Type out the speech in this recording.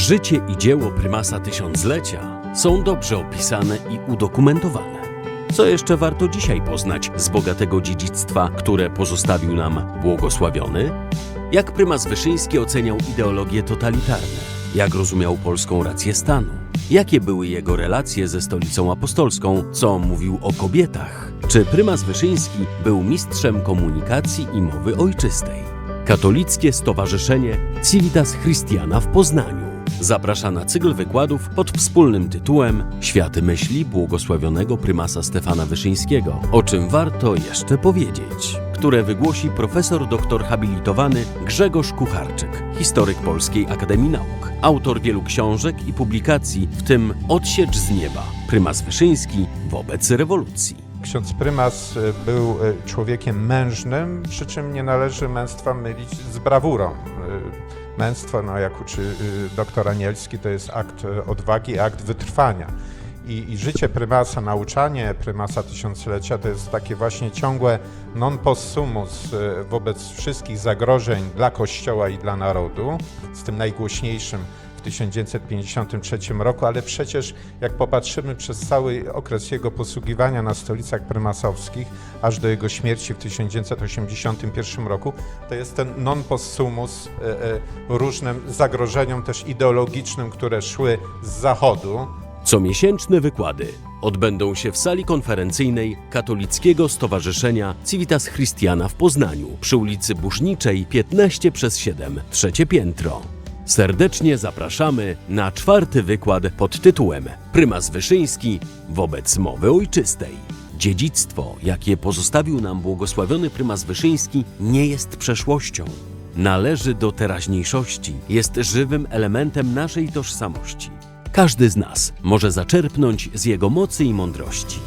Życie i dzieło prymasa tysiąclecia są dobrze opisane i udokumentowane. Co jeszcze warto dzisiaj poznać z bogatego dziedzictwa, które pozostawił nam błogosławiony? Jak prymas Wyszyński oceniał ideologie totalitarne? Jak rozumiał polską rację stanu? Jakie były jego relacje ze stolicą apostolską? Co mówił o kobietach? Czy prymas Wyszyński był mistrzem komunikacji i mowy ojczystej? Katolickie Stowarzyszenie Civitas Christiana w Poznaniu zaprasza na cykl wykładów pod wspólnym tytułem Światy myśli błogosławionego prymasa Stefana Wyszyńskiego, o czym warto jeszcze powiedzieć, które wygłosi profesor doktor habilitowany Grzegorz Kucharczyk, historyk Polskiej Akademii Nauk, autor wielu książek i publikacji, w tym Odsiecz z nieba, prymas Wyszyński wobec rewolucji. Ksiądz prymas e, był e, człowiekiem mężnym, przy czym nie należy męstwa mylić z brawurą. Męstwo, no jak uczy e, doktor Anielski, to jest akt e, odwagi, akt wytrwania. I, I życie prymasa, nauczanie prymasa tysiąclecia to jest takie właśnie ciągłe non possumus e, wobec wszystkich zagrożeń dla Kościoła i dla narodu, z tym najgłośniejszym w 1953 roku, ale przecież jak popatrzymy przez cały okres jego posługiwania na stolicach prymasowskich, aż do jego śmierci w 1981 roku, to jest ten non possumus e, e, różnym zagrożeniom też ideologicznym, które szły z zachodu, Comiesięczne wykłady odbędą się w sali konferencyjnej Katolickiego Stowarzyszenia Civitas Christiana w Poznaniu przy ulicy Buszniczej 15 przez 7, trzecie piętro. Serdecznie zapraszamy na czwarty wykład pod tytułem Prymas Wyszyński wobec mowy ojczystej. Dziedzictwo, jakie pozostawił nam błogosławiony prymas Wyszyński, nie jest przeszłością. Należy do teraźniejszości, jest żywym elementem naszej tożsamości. Każdy z nas może zaczerpnąć z jego mocy i mądrości.